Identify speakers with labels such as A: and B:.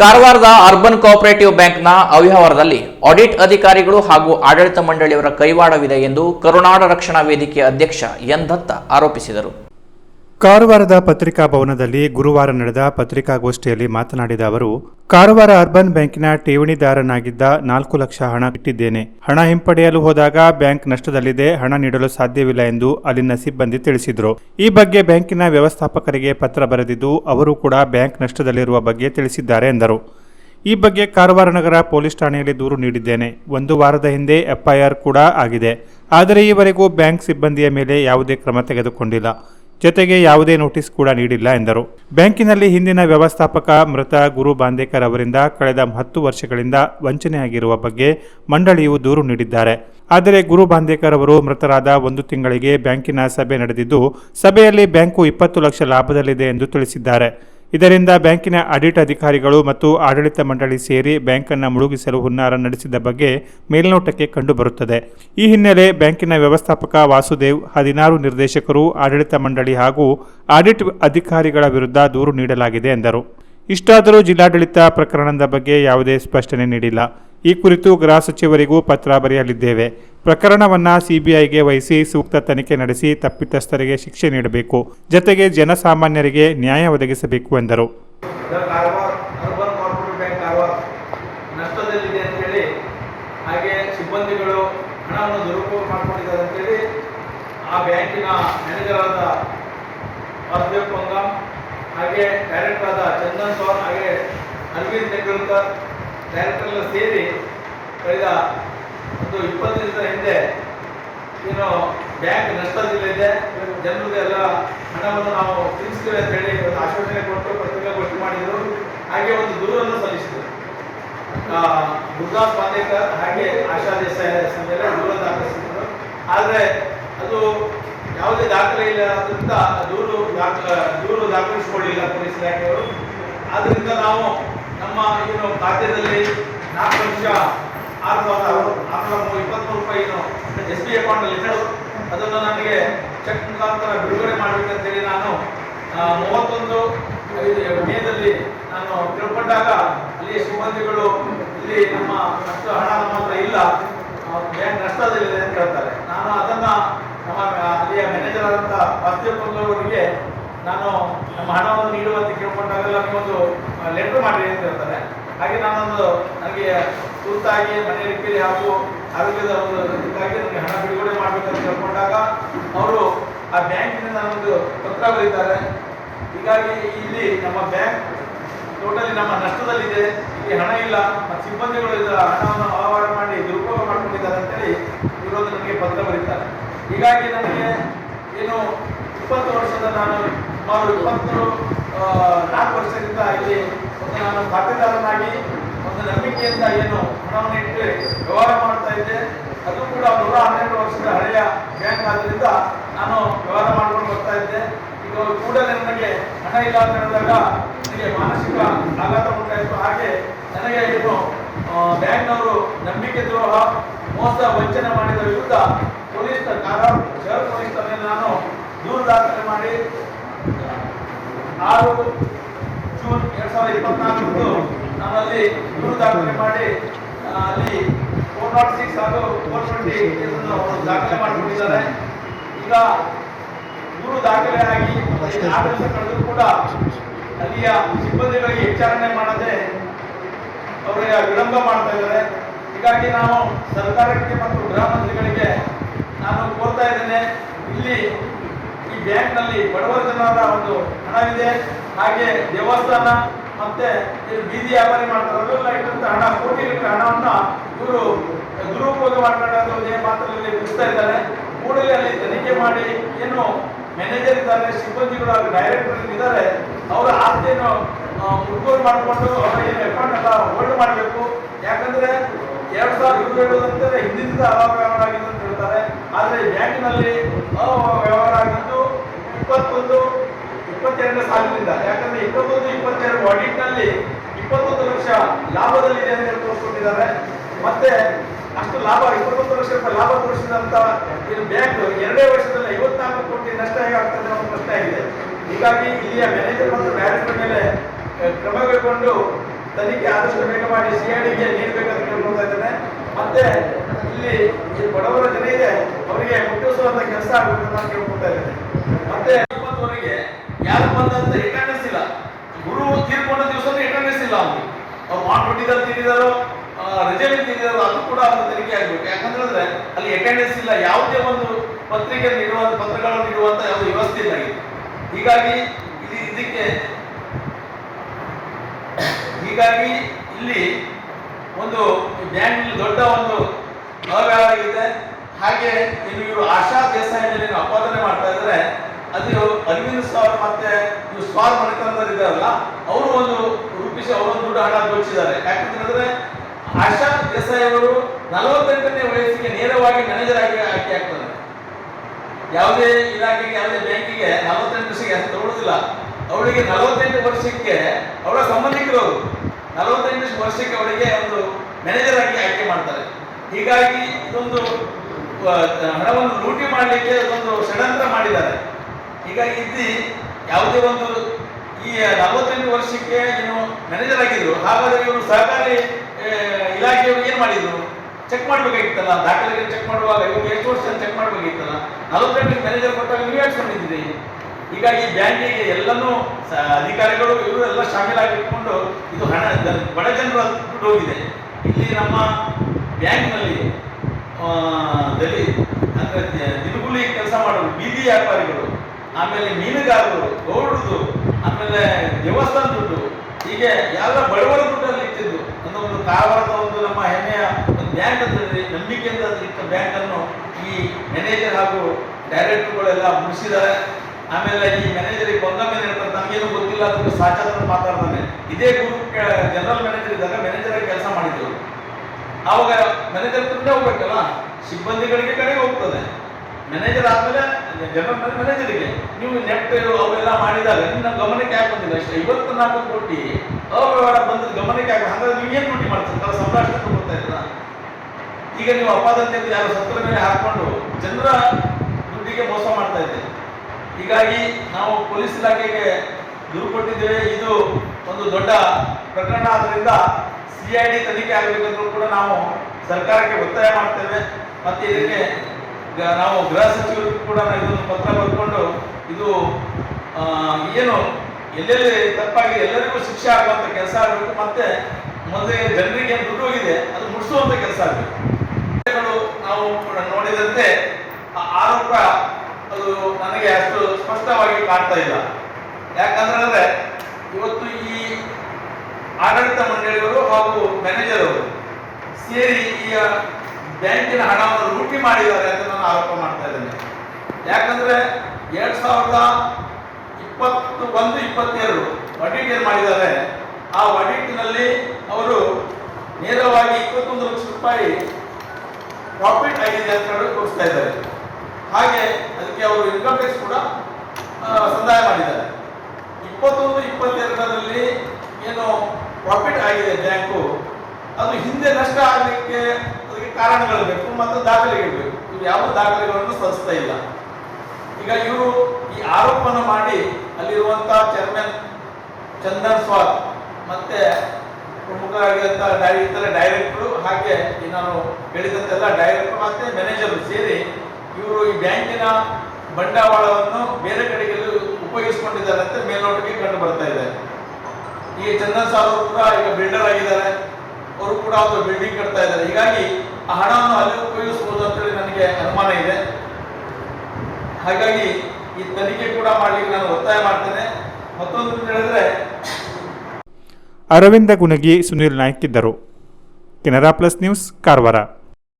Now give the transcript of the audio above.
A: ಕಾರವಾರದ urban cooperative ಬ್ಯಾಂಕ್ನ ಅವ್ಯವಹಾರದಲ್ಲಿ audit ಅಧಿಕಾರಿಗಳು ಹಾಗೂ ಆಡಳಿತ ಮಂಡಳಿಯವರ ಕೈವಾಡವಿದೆ ಎಂದು ಕರುನಾಡ ರಕ್ಷಣಾ ವೇದಿಕೆ ಅಧ್ಯಕ್ಷ ಎನ್ ದತ್ತ ಆರೋಪಿಸಿದರು.
B: ಕಾರವಾರದ ಪತ್ರಿಕಾ ಭವನದಲ್ಲಿ ಗುರುವಾರ ನಡೆದ ಪತ್ರಿಕಾಗೋಷ್ಠಿಯಲ್ಲಿ ಮಾತನಾಡಿದ ಅವರು, ಕಾರವಾರ ಅರ್ಬನ್ ಬ್ಯಾಂಕಿನ ಠೇವಣಿದಾರನಾಗಿದ್ದ ನಾಲ್ಕು ಲಕ್ಷ ಹಣ ಇಟ್ಟಿದ್ದೇನೆ. ಹಣ ಹಿಂಪಡೆಯಲು ಹೋದಾಗ ಬ್ಯಾಂಕ್ ನಷ್ಟದಲ್ಲಿದೆ, ಹಣ ನೀಡಲು ಸಾಧ್ಯವಿಲ್ಲ ಎಂದು ಅಲ್ಲಿನ ಸಿಬ್ಬಂದಿ ತಿಳಿಸಿದರು. ಈ ಬಗ್ಗೆ ಬ್ಯಾಂಕಿನ ವ್ಯವಸ್ಥಾಪಕರಿಗೆ ಪತ್ರ ಬರೆದಿದ್ದು, ಅವರು ಕೂಡ ಬ್ಯಾಂಕ್ ನಷ್ಟದಲ್ಲಿರುವ ಬಗ್ಗೆ ತಿಳಿಸಿದ್ದಾರೆ ಎಂದರು. ಈ ಬಗ್ಗೆ ಕಾರವಾರ ನಗರ ಪೊಲೀಸ್ ಠಾಣೆಯಲ್ಲಿ ದೂರು ನೀಡಿದ್ದೇನೆ. ಒಂದು ವಾರದ ಹಿಂದೆ ಎಫ್ಐಆರ್ ಕೂಡ ಆಗಿದೆ. ಆದರೆ ಈವರೆಗೂ ಬ್ಯಾಂಕ್ ಸಿಬ್ಬಂದಿಯ ಮೇಲೆ ಯಾವುದೇ ಕ್ರಮ ತೆಗೆದುಕೊಂಡಿಲ್ಲ. ಜೊತೆಗೆ ಯಾವುದೇ ನೋಟಿಸ್ ಕೂಡ ನೀಡಿಲ್ಲ ಎಂದರು. ಬ್ಯಾಂಕಿನಲ್ಲಿ ಹಿಂದಿನ ವ್ಯವಸ್ಥಾಪಕ ಮೃತ ಗುರು ಬಾಂದೇಕರ್ ಅವರಿಂದ ಕಳೆದ ಹತ್ತು ವರ್ಷಗಳಿಂದ ವಂಚನೆಯಾಗಿರುವ ಬಗ್ಗೆ ಮಂಡಳಿಯು ದೂರು ನೀಡಿದ್ದಾರೆ. ಆದರೆ ಗುರು ಬಾಂದೇಕರ್ ಅವರು ಮೃತರಾದ ಒಂದು ತಿಂಗಳಿಗೆ ಬ್ಯಾಂಕಿನ ಸಭೆ ನಡೆದಿದ್ದು, ಸಭೆಯಲ್ಲಿ ಬ್ಯಾಂಕು ಇಪ್ಪತ್ತು ಲಕ್ಷ ಲಾಭದಲ್ಲಿದೆ ಎಂದು ತಿಳಿಸಿದ್ದಾರೆ. ಇದರಿಂದ ಬ್ಯಾಂಕಿನ ಆಡಿಟ್ ಅಧಿಕಾರಿಗಳು ಮತ್ತು ಆಡಳಿತ ಮಂಡಳಿ ಸೇರಿ ಬ್ಯಾಂಕನ್ನು ಮುಳುಗಿಸಲು ಹುನ್ನಾರ ನಡೆಸಿದ ಬಗ್ಗೆ ಮೇಲ್ನೋಟಕ್ಕೆ ಕಂಡುಬರುತ್ತದೆ. ಈ ಹಿನ್ನೆಲೆ ಬ್ಯಾಂಕಿನ ವ್ಯವಸ್ಥಾಪಕ ವಾಸುದೇವ್, ಹದಿನಾರು ನಿರ್ದೇಶಕರು, ಆಡಳಿತ ಮಂಡಳಿ ಹಾಗೂ ಆಡಿಟ್ ಅಧಿಕಾರಿಗಳ ವಿರುದ್ಧ ದೂರು ನೀಡಲಾಗಿದೆ ಎಂದರು. ಇಷ್ಟಾದರೂ ಜಿಲ್ಲಾಡಳಿತ ಪ್ರಕರಣದ ಬಗ್ಗೆ ಯಾವುದೇ ಸ್ಪಷ್ಟನೆ ನೀಡಿಲ್ಲ. ಈ ಕುರಿತು ಗೃಹ ಸಚಿವರಿಗೂ ಪತ್ರ ಬರೆಯಲಿದ್ದೇವೆ. ಪ್ರಕರಣವನ್ನು ಸಿಬಿಐಗೆ ವಹಿಸಿ ಸೂಕ್ತ ತನಿಖೆ ನಡೆಸಿ ತಪ್ಪಿತಸ್ಥರಿಗೆ ಶಿಕ್ಷೆ ನೀಡಬೇಕು. ಜತೆಗೆ ಜನಸಾಮಾನ್ಯರಿಗೆ ನ್ಯಾಯ ಒದಗಿಸಬೇಕು ಎಂದರು
C: the Karwar urban corporate bank Karwar ನಷ್ಟದಲ್ಲಿದೆ ಅಂತೇಳಿ ಹಾಗೆ ಸಿಬ್ಬಂದಿಗಳು ಹಣವನ್ನು ದುರುಪಯೋಗ ಮಾಡ್ಕೊಂಡಿದ್ದಾರೆ ಅಂತೇಳಿ ಆ ಬ್ಯಾಂಕಿನ ಮ್ಯಾನೇಜರ್ ಆದ ವಾಸುದೇವ್ ಪಂಗಮ್ ಹಾಗೆ ಡೈರೆಕ್ಟರ್ ಆದ ಚಂದನ್ ಪವರ್ ಹಾಗೆ ಅರವಿಂದ್ ತೆಂಡೂಲ್ಕರ್ ಡೈರೆಕ್ಟರ್ ಎಲ್ಲ ಸೇರಿ ಕಳೆದ ಒಂದು ಇಪ್ಪತ್ತು ದಿವಸ ಹಿಂದೆ ಏನು ಬ್ಯಾಂಕ್ ನಷ್ಟದಲ್ಲಿದೆ ಜನರಿಗೆಲ್ಲ ಹಣವನ್ನು ನಾವು ತಿಳಿಸ್ತೀವಿ ಅಂತ ಹೇಳಿ ಒಂದು ಆಶ್ವಾಸನೆ ಕೊಟ್ಟು ಪತ್ರಿಕಾಗೋಷ್ಠಿ ಮಾಡಿದರು. ಹಾಗೆ ಒಂದು ದೂರನ್ನು ಸಲ್ಲಿಸಿದರು. ಗುರುದಾಸ್ ಪಾಂಡೇಕರ್ ಹಾಗೆ ಆಶಾ ದೇಸಾಯಿ ಸಂಘ ದೂರ ದಾಖಲಿಸಿದರು. ಆದರೆ ಅದು ಯಾವುದೇ ದಾಖಲೆ ಇಲ್ಲ ಅದರಿಂದ ದೂರು ದಾಖ, ದೂರು ದಾಖಲಿಸಿಕೊಳ್ಳಿಲ್ಲ ಪೊಲೀಸ್ ಇಲಾಖೆಯವರು. ಆದ್ದರಿಂದ ನಾವು ನಮ್ಮ ಏನು ಖಾತೆಯಲ್ಲಿ ನಾಲ್ಕು ಲಕ್ಷ ಆರು ಸಾವಿರದ ನಾಲ್ಕು ಇಪ್ಪತ್ತ್ಮೂರು ರೂಪಾಯಿ ಎಸ್ ಬಿ ಅಕೌಂಟಲ್ಲಿ ಇಟ್ಟರು. ಅದನ್ನು ನನಗೆ ಚೆಕ್ ಮುಖಾಂತರ ಬಿಡುಗಡೆ ಮಾಡಬೇಕಂತೇಳಿ ನಾನು ಮೂವತ್ತೊಂದು ಮೇದಲ್ಲಿ ನಾನು ತಿಳ್ಕೊಂಡಾಗ ಅಲ್ಲಿ ಸಿಬ್ಬಂದಿಗಳು ಇಲ್ಲಿ ನಮ್ಮ ಅಷ್ಟು ಹಣ ನಮ್ಮ ಹತ್ರ ಇಲ್ಲ ಬ್ಯಾಂಕ್ ನಷ್ಟದಲ್ಲಿದೆ ಅಂತ ಹೇಳ್ತಾರೆ ನಾನು ಅದನ್ನ ನಮ್ಮ ಅಲ್ಲಿಯ ಮ್ಯಾನೇಜರ್ ಆದಂಥ ವಾಸುದೇವ್ ನಾನು ನಮ್ಮ ಹಣವನ್ನು ನೀಡುವಂತೆ ಕೇಳ್ಕೊಂಡಾಗೆಲ್ಲ ನೀವೊಂದು ಲೆಟರ್ ಮಾಡಿ ಅಂತ ಹೇಳ್ತಾರೆ. ಹಾಗೆ ನಾನೊಂದು ನನಗೆ ತುರ್ತಾಗಿ ಮನೆ ರಿಪೇರಿ ಹಾಗೂ ಆರೋಗ್ಯದ ಒಂದು ಇದಕ್ಕಾಗಿ ನನಗೆ ಹಣ ಬಿಡುಗಡೆ ಮಾಡಬೇಕಂತ ಹೇಳ್ಕೊಂಡಾಗ ಅವರು ಆ ಬ್ಯಾಂಕಿನಿಂದ ನನ್ನೊಂದು ಪತ್ರ ಬರೀತಾರೆ. ಹೀಗಾಗಿ ಇಲ್ಲಿ ನಮ್ಮ ಬ್ಯಾಂಕ್ ಟೋಟಲಿ ನಮ್ಮ ನಷ್ಟದಲ್ಲಿದೆ. ಇಲ್ಲಿ ಹಣ ಇಲ್ಲ. ಮತ್ತು ಸಿಬ್ಬಂದಿಗಳು ಇದರ ಹಣವನ್ನು ವ್ಯವಹಾರ ಮಾಡಿ ದುರುಪಯೋಗ ಮಾಡ್ಕೊಂಡಿದ್ದಾರೆ ಅಂತೇಳಿ ಇರೋದು ನನಗೆ ಪತ್ರ ಬರೀತಾರೆ. ಹೀಗಾಗಿ ನನಗೆ ಏನು ಇಪ್ಪತ್ತು ವರ್ಷದ ನಾನು ಸುಮಾರು ಇಪ್ಪತ್ತು ನಾಲ್ಕು ವರ್ಷದಿಂದ ಇಲ್ಲಿ ಒಂದು ನಾನು ಖಾತೆದಾರನಾಗಿ ಒಂದು ನಂಬಿಕೆಯಿಂದ ಏನು ಹಣವನ್ನು ಇಟ್ಟು ವ್ಯವಹಾರ ಮಾಡ್ತಾ ಇದ್ದೆ. ಅದು ಕೂಡ ನೂರ ಹನ್ನೆರಡು ವರ್ಷದ ಹಳೆಯ ಬ್ಯಾಂಕ್ ಆದ್ದರಿಂದ ನಾನು ವ್ಯವಹಾರ ಮಾಡ್ಕೊಂಡು ಬರ್ತಾ ಇದ್ದೆ. ಈಗ ಕೂಡಲೇ ನನಗೆ ಹಣ ಇಲ್ಲ ಅಂತ ಹೇಳಿದಾಗ ನನಗೆ ಮಾನಸಿಕ ಆಘಾತ ಉಂಟಾಯಿತು. ಹಾಗೆ ನನಗೆ ಏನು ಬ್ಯಾಂಕ್ನವರು ನಂಬಿಕೆ ದ್ರೋಹ, ಮೋಸ ವಂಚನೆ ಮಾಡಿದ ವಿರುದ್ಧ ಪೊಲೀಸ್ ಕಾರವಾರ ಶಹರ್ ಪೊಲೀಸ್ ನಾನು ದೂರು ದಾಖಲೆ ಮಾಡಿ ಆರು ಜೂನ್ ಎರಡ್ ಸಾವಿರದ ಇಪ್ಪತ್ನಾಲ್ಕರಂದು ನಾವಲ್ಲಿ ಅಲ್ಲಿ ದೂರು ದಾಖಲೆ ಮಾಡಿ ಅಲ್ಲಿ ಫೋರ್ ನಾಟ್ ಸಿಕ್ಸ್ ಹಾಗೂ ಫೋರ್ ಟ್ವೆಂಟಿ ದಾಖಲೆ ಮಾಡಿಕೊಂಡಿದ್ದಾರೆ. ಈಗ ದೂರು ದಾಖಲೆ ಆಗಿ ಆರು ದಿವಸ ಕಳೆದರೂ ಕೂಡ ಅಲ್ಲಿಯ ಸಿಬ್ಬಂದಿಗಳಿಗೆ ವಿಚಾರಣೆ ಮಾಡದೆ ಅವರಿಗೆ ವಿಳಂಬ ಮಾಡ್ತಾ ಇದ್ದಾರೆ. ಹೀಗಾಗಿ ನಾವು ಸರ್ಕಾರಕ್ಕೆ ಮತ್ತು ಗೃಹ ಮಂತ್ರಿಗಳಿಗೆ ನಾನು ಕೋರ್ತಾ ಇದ್ದೇನೆ. ಇಲ್ಲಿ ಈ ಬ್ಯಾಂಕ್ನಲ್ಲಿ ಬಡವರ ಜನರ ಒಂದು ಹಣವಿದೆ. ಹಾಗೆ ದೇವಸ್ಥಾನ ಮತ್ತೆ ಬೀದಿ ವ್ಯಾಪಾರಿ ಮಾಡ್ತಾರೆ. ಅದೆಲ್ಲ ಇಟ್ಟಂತ ಹಣ ಕೋಟಿಗಟ್ಟಲೆ ಹಣವನ್ನ ಇವರು ದುರುಪಯೋಗ ಮಾಡ್ಕೊಂಡು ಒಂದೇ ಮಾತಲ್ಲಿ ಬಿಡಿಸ್ತಾ ಇದ್ದಾರೆ. ಕೂಡಲೇ ಅಲ್ಲಿ ತನಿಖೆ ಮಾಡಿ ಏನು ಮ್ಯಾನೇಜರ್ ಇದ್ದಾರೆ, ಸಿಬ್ಬಂದಿಗಳು ಹಾಗೂ ಡೈರೆಕ್ಟರ್ ಇದ್ದಾರೆ, ಅವರ ಆಸ್ತಿಯನ್ನು ಮುಟ್ಗೋಲು ಮಾಡಿಕೊಂಡು ಅವರ ಅಕೌಂಟ್ ಎಲ್ಲ ಹೋಲ್ಡ್ ಮಾಡಬೇಕು. ಯಾಕಂದ್ರೆ ಎರಡ್ ಸಾವಿರದ ಇಪ್ಪತ್ತು ಹೇಳುವುದಂತೆ ಹಿಂದಿನಿಂದ ಅವ್ಯವಹಾರ ಆಗಿದೆ ಅಂತ ಹೇಳ್ತಾರೆ. ಆದರೆ ಬ್ಯಾಂಕಿನಲ್ಲಿ ಅವ್ಯವಹಾರ ಆಗಿದ್ದು ಇಪ್ಪತ್ತೆರಡನೇ ಸಾಲಿನಿಂದ. ಯಾಕಂದ್ರೆ ಇಪ್ಪತ್ತೊಂದು, ಇಪ್ಪತ್ತೆರಡು ಆಡಿಟ್ನಲ್ಲಿ ಇಪ್ಪತ್ತೊಂದು ಲಕ್ಷ ಲಾಭದಲ್ಲಿದೆ ಅಂತ ಹೇಳಿ ತೋರಿಸ್ಕೊಟ್ಟಿದ್ದಾರೆ. ಮತ್ತೆ ಅಷ್ಟು ಲಾಭ, ಇಪ್ಪತ್ತೊಂದು ಲಕ್ಷ ರೂಪಾಯಿ ಲಾಭ ತೋರಿಸಿದಂತ ಇದು ಬ್ಯಾಂಕ್ ಎರಡೇ ವರ್ಷದಲ್ಲಿ ಐವತ್ನಾಲ್ಕು ಕೋಟಿ ನಷ್ಟ ಹೇಗಾಗ್ತದೆ ಅನ್ನೋ ಪ್ರಶ್ನೆ ಆಗಿದೆ. ಹೀಗಾಗಿ ಇಲ್ಲಿಯ ಮ್ಯಾನೇಜರ್ ಮತ್ತು ಮ್ಯಾನೇಜರ್ ಮೇಲೆ ಕ್ರಮ ಕೈಗೊಂಡು ತನಿಖೆ ಆದಷ್ಟು ಬೇಗ ಮಾಡಿ ಸಿ ಐ ಡಿಗೆ ನೀಡಬೇಕಂತ ಕೇಳ್ಕೊಳ್ತಾ ಇದ್ದೇನೆ. ಮತ್ತೆ ಇಲ್ಲಿ ಈ ಬಡವರ ಜನ ಇದೆ, ಅವರಿಗೆ ಮುಟ್ಟಿಸುವಂತ ಕೆಲಸ ಆಗಬೇಕು ಅಂತ ಕೇಳ್ಕೊಳ್ತಾ ಇದ್ದೇನೆ. ಮತ್ತೆ ಯಾರು ಬಂದಂತ ಅಟೆಂಡೆನ್ಸ್ ಇಲ್ಲ. ಗುರು ತೀರ್ಕೊಂಡ ದಿವಸ ಅಟೆಂಡೆನ್ಸ್ ಇಲ್ಲ ಅವ್ರಿಗೆ ಅವ್ರು ಮಾಡ್ಬಿಟ್ಟಿದ್ದಾರೆ ತಿಂದಿದಾರೋ ರಜೆ ತಿಂದಿದ್ದಾರೋ ಅದು ಕೂಡ ಅವ್ರ ತನಿಖೆ ಆಗಬೇಕು. ಯಾಕಂದ್ರೆ ಅಲ್ಲಿ ಅಟೆಂಡೆನ್ಸ್ ಇಲ್ಲ. ಯಾವುದೇ ಒಂದು ಪತ್ರಿಕೆ ನೀಡುವಂತ ಪತ್ರಗಳನ್ನು ನೀಡುವಂತ ಯಾವುದೇ ವ್ಯವಸ್ಥೆ ಇಲ್ಲ ಹೀಗಾಗಿ ಇಲ್ಲಿ ಇದಕ್ಕೆ, ಹೀಗಾಗಿ ಇಲ್ಲಿ ಒಂದು ಬ್ಯಾಂಕ್ ದೊಡ್ಡ ಒಂದು ಅವ್ಯವಹಾರ ಇದೆ. ಹಾಗೆ ಇನ್ನು ಇವರು ಆಶಾ ದೇಸಾಯಿನಲ್ಲಿ ಅಪಾದನೆ ಮಾಡ್ತಾ ಇದ್ದಾರೆ. ಅದು ಅರವಿಂದ್ ಸಾವಿರ ಮತ್ತೆ ಇವು ಸ್ವಾರ್ ಮಣಿಕಂದರ್ ಅವರು ಒಂದು ರೂಪಿಸಿ ಅವರೊಂದು ದುಡ್ಡು ಹಣ ದೋಚಿದ್ದಾರೆ ಯಾಕಂತಂದ್ರೆ ಆಶಾ ದೇಸಾಯಿ ಅವರು ನಲವತ್ತೆಂಟನೇ ವಯಸ್ಸಿಗೆ ನೇರವಾಗಿ ಮ್ಯಾನೇಜರ್ ಆಗಿ ಆಯ್ಕೆ ಆಗ್ತಾರೆ. ಯಾವುದೇ ಇಲಾಖೆಗೆ, ಯಾವುದೇ ಬ್ಯಾಂಕಿಗೆ ನಲವತ್ತೆಂಟು ವರ್ಷಕ್ಕೆ ತಗೊಳ್ಳೋದಿಲ್ಲ ಅವಳಿಗೆ ನಲವತ್ತೆಂಟು ವರ್ಷಕ್ಕೆ ಅವಳ ಸಂಬಂಧಿಕರು ನಲವತ್ತೆಂಟು ವರ್ಷಕ್ಕೆ ಅವಳಿಗೆ ಒಂದು ಮ್ಯಾನೇಜರ್ ಆಗಿ ಆಯ್ಕೆ ಮಾಡ್ತಾರೆ. ಹೀಗಾಗಿ ಇದೊಂದು ಹಣವನ್ನು ಲೂಟಿ ಮಾಡಲಿಕ್ಕೆ ಒಂದು ಷಡ್ಯಂತ್ರ ಮಾಡಿದ್ದಾರೆ. ಹೀಗಾಗಿ ಇಲ್ಲಿ ಯಾವುದೇ ಒಂದು ಈ ನಲವತ್ತೆಂಟು ವರ್ಷಕ್ಕೆ ಏನು ಮ್ಯಾನೇಜರ್ ಆಗಿದ್ರು ಹಾಗಾದ್ರೆ ಇವರು ಸಹಕಾರಿ ಇಲಾಖೆಯವರು ಏನು ಮಾಡಿದ್ರು? ಚೆಕ್ ಮಾಡಬೇಕಾಗಿತ್ತಲ್ಲ? ದಾಖಲೆಗೆ ಚೆಕ್ ಮಾಡುವಾಗ ಇವರು ಎಷ್ಟು ವರ್ಷ ಚೆಕ್ ಮಾಡಬೇಕಾಗಿತ್ತಲ್ಲ? ನಲವತ್ತೆಂಟು ಮ್ಯಾನೇಜರ್ ಕೊಟ್ಟಾಗ ನೀವು ಹಾಕ್ಸ್ಕೊಂಡಿದ್ದೀರಿ ಹೀಗಾಗಿ ಬ್ಯಾಂಕಿಗೆ ಎಲ್ಲನೂ ಅಧಿಕಾರಿಗಳು ಇವರು ಎಲ್ಲ ಶಾಮೀಲಾಗಿಟ್ಕೊಂಡು ಇದು ಹಣ, ಬಡ ಜನರ ಹೋಗಿದೆ. ಇಲ್ಲಿ ನಮ್ಮ ಬ್ಯಾಂಕ್ನಲ್ಲಿ ದಲ್ಲಿ, ಅಂದರೆ, ದಿನಗೂಲಿ ಕೆಲಸ ಮಾಡೋರು ಬೀದಿ ವ್ಯಾಪಾರಿಗಳು ಆಮೇಲೆ ಮೀನುಗಾರರು ಗೌಡರು ಆಮೇಲೆ ದೇವಸ್ಥಾನ ದುಡ್ಡು ಹೀಗೆ ಎಲ್ಲ ಬಡವರ ದುಡ್ಡಲ್ಲಿ ಇಟ್ಟಿದ್ದು. ಅನ್ನೋ ಒಂದು ಕಾರವಾರದ ಒಂದು ನಮ್ಮ ಹೆಮ್ಮೆಯ ಒಂದು ಬ್ಯಾಂಕ್ ಅಂತ ನಂಬಿಕೆಯಿಂದ ಇಟ್ಟ ಬ್ಯಾಂಕ್ ಅನ್ನು ಈ ಮ್ಯಾನೇಜರ್ ಹಾಗೂ ಡೈರೆಕ್ಟರ್ಗಳೆಲ್ಲ ಮುಗಿಸಿದ್ದಾರೆ ಆಮೇಲೆ ಈ ಮ್ಯಾನೇಜರಿಗೆ ಬಂದ ಮೇಲೆ ಹೇಳ್ತಾರೆ ನಮಗೇನು ಗೊತ್ತಿಲ್ಲ, ಅದಕ್ಕೆ ಸಾಚಾತ್ರ ಮಾತಾಡ್ತಾನೆ. ಇದೇ ಗ್ರೂಪ್ ಜನರಲ್ ಮ್ಯಾನೇಜರ್ ಇದ್ದಾಗ ಮ್ಯಾನೇಜರ್ ಕೆಲಸ ಮಾಡಿದ್ರು ಆವಾಗ ಮ್ಯಾನೇಜರ್ ತುಂಬ ಹೋಗ್ಬೇಕಲ್ಲ, ಸಿಬ್ಬಂದಿಗಳಿಗೆ ಕಡೆ ಹೋಗ್ತದೆ. ಮ್ಯಾನೇಜರ್ ಆದ್ಮೇಲೆ ಜನರಲ್ ಮ್ಯಾನೇಜರಿಗೆ ನೀವು ನೆಟ್ ಅವೆಲ್ಲ ಮಾಡಿದಾಗ ನಿಮ್ಮ ಗಮನಕ್ಕೆ ಯಾಕೆ ಬಂದಿಲ್ಲ ಅಷ್ಟೇ. ಇವತ್ತು ನಾಲ್ಕು ಕೋಟಿ ಅವ್ಯವಹಾರ ಬಂದ್ರೆ ಗಮನಕ್ಕೆ ಯಾಕೆ ಹಾಗಾದ್ರೆ ನೀವು ಏನು ಡ್ಯೂಟಿ ಮಾಡ್ತೀರ? ಸಂಭಾಷಣೆ ತಗೋತಾ ಇದ್ರ ಈಗ ನೀವು ಅಪಾದನೆ ಯಾರು ಸತ್ತರ ಮೇಲೆ ಹಾಕೊಂಡು ಜನರ ದುಡ್ಡಿಗೆ ಮೋಸ ಮಾಡ್ತಾ ಇದ್ದೀರಿ ಹೀಗಾಗಿ ನಾವು ಪೊಲೀಸ್ ಇಲಾಖೆಗೆ ದೂರು ಕೊಟ್ಟಿದ್ದೇವೆ. ಇದು ಒಂದು ದೊಡ್ಡ ಪ್ರಕರಣ. ಆದ್ದರಿಂದ ಸಿ ಐ ಡಿ ತನಿಖೆ ಆಗಬೇಕಂದ್ರೂ ಕೂಡ ನಾವು ಸರ್ಕಾರಕ್ಕೆ ಒತ್ತಾಯ ಮಾಡ್ತೇವೆ. ಮತ್ತೆ ಇದಕ್ಕೆ ನಾವು ಗೃಹ ಸಚಿವರಿಗೂ ಕೂಡ ನಾವು ಇದೊಂದು ಪತ್ರ ಬರ್ಕೊಂಡು ಇದು ಏನು, ಎಲ್ಲೆಲ್ಲಿ ತಪ್ಪಾಗಿ ಎಲ್ಲರಿಗೂ ಶಿಕ್ಷೆ ಆಗುವಂತ ಕೆಲಸ ಆಗಬೇಕು, ಮತ್ತೆ ಮೊದಲೇ ಜನರಿಗೆ ಏನು ದುಡ್ಡು ಹೋಗಿದೆ, ಅದು ಮುಡಿಸುವಂತ ಕೆಲಸ ಆಗಬೇಕು. ನಾವು ಕೂಡ ನೋಡಿದಂತೆ ಆರೋಪ ಅದು ನನಗೆ ಅಷ್ಟು ಸ್ಪಷ್ಟವಾಗಿ ಕಾಣ್ತಾ ಇಲ್ಲ. ಯಾಕಂದ್ರೆ ಇವತ್ತು ಈ ಆಡಳಿತ ಮಂಡಳಿಗಳು ಹಾಗೂ ಮ್ಯಾನೇಜರ್ ಅವರು ಸೇರಿ ಈ ಬ್ಯಾಂಕಿನ ಹಣವನ್ನು ಲೂಟಿ ಮಾಡಿದ್ದಾರೆ ಅಂತ ನಾನು ಆರೋಪ ಮಾಡ್ತಾ ಇದ್ದೇನೆ. ಯಾಕಂದ್ರೆ ಎರಡ್ ಸಾವಿರದ ಇಪ್ಪತ್ತು ಒಂದು, ಇಪ್ಪತ್ತೆರಡು ಆಡಿಟ್ ಏನು ಮಾಡಿದ್ದಾರೆ, ಆ ಆಡಿಟ್ನಲ್ಲಿ ಅವರು ನೇರವಾಗಿ ಇಪ್ಪತ್ತೊಂದು ಲಕ್ಷ ರೂಪಾಯಿ ಪ್ರಾಫಿಟ್ ಆಗಿದೆ ಅಂತ ಹೇಳಿ ತೋರಿಸ್ತಾ ಇದ್ದಾರೆ. ಹಾಗೆ ಅದಕ್ಕೆ ಅವರು ಇನ್ಕಮ್ ಟ್ಯಾಕ್ಸ್ ಕೂಡ ಸಂದಾಯ ಮಾಡಿದ್ದಾರೆ. ಇಪ್ಪತ್ತೊಂದು, ಇಪ್ಪತ್ತೆರಡರಲ್ಲಿ ಏನು ಪ್ರಾಫಿಟ್ ಆಗಿದೆ ಬ್ಯಾಂಕು, ಅದು ಹಿಂದೆ ನಷ್ಟ ಆಗಲಿಕ್ಕೆ ಕಾರಣಗಳು ಬೇಕು ಮತ್ತು ದಾಖಲೆಗಳು ಇವು ಯಾವ ದಾಖಲೆಗಳನ್ನು ಸಲ್ಲಿಸ್ತಾ ಇಲ್ಲ. ಈಗ ಇವರು ಈ ಆರೋಪನ ಮಾಡಿ ಅಲ್ಲಿರುವಂತಹ ಚೇರ್ಮನ್ ಚಂದನ್ ಸ್ವಾಲ್ ಮತ್ತೆ ಪ್ರಮುಖರಾಗಿರುವಂತಹ ಡೈರೆಕ್ಟರ್ ಡೈರೆಕ್ಟರು ಹಾಗೆ ನಾನು ಹೇಳಿದಂತೆಲ್ಲ ಡೈರೆಕ್ಟರ್ ಮತ್ತೆ ಮ್ಯಾನೇಜರ್ ಸೇರಿ ಇವರು ಈ ಬ್ಯಾಂಕಿನ ಬಂಡವಾಳವನ್ನು ಬೇರೆ ಕಡೆಗೆ ಉಪಯೋಗಿಸಿಕೊಂಡಿದ್ದಾರೆ ಅಂತ ಮೇಲ್ನೋಟಕ್ಕೆ ಕಂಡು ಬರ್ತಾ ಇದೆ. ಈ ಚಂದನ್ ಸಾರ್ ಕೂಡ ಈಗ ಬಿಲ್ಡರ್ ಆಗಿದ್ದಾರೆ. ಅವರು ಕೂಡ ಒಂದು ಬಿಲ್ಡಿಂಗ್ ಕಟ್ತಾ ಇದ್ದಾರೆ. ಹೀಗಾಗಿ ಆ ಹಣವನ್ನು ಅಲ್ಲಿ ಉಪಯೋಗಿಸಬಹುದು ಅಂತೇಳಿ ನನಗೆ ಅನುಮಾನ ಇದೆ. ಹಾಗಾಗಿ ಈ ತನಿಖೆ ಕೂಡ ಮಾಡಲಿಕ್ಕೆ ನಾನು ಒತ್ತಾಯ ಮಾಡ್ತೇನೆ. ಮತ್ತೊಂದು ಹೇಳಿದ್ರೆ
B: ಅರವಿಂದ ಗುಣಗಿ, ಸುನೀಲ್ ನಾಯ್ಕ್ ಇದ್ದರು. Canara plus news, Karwar.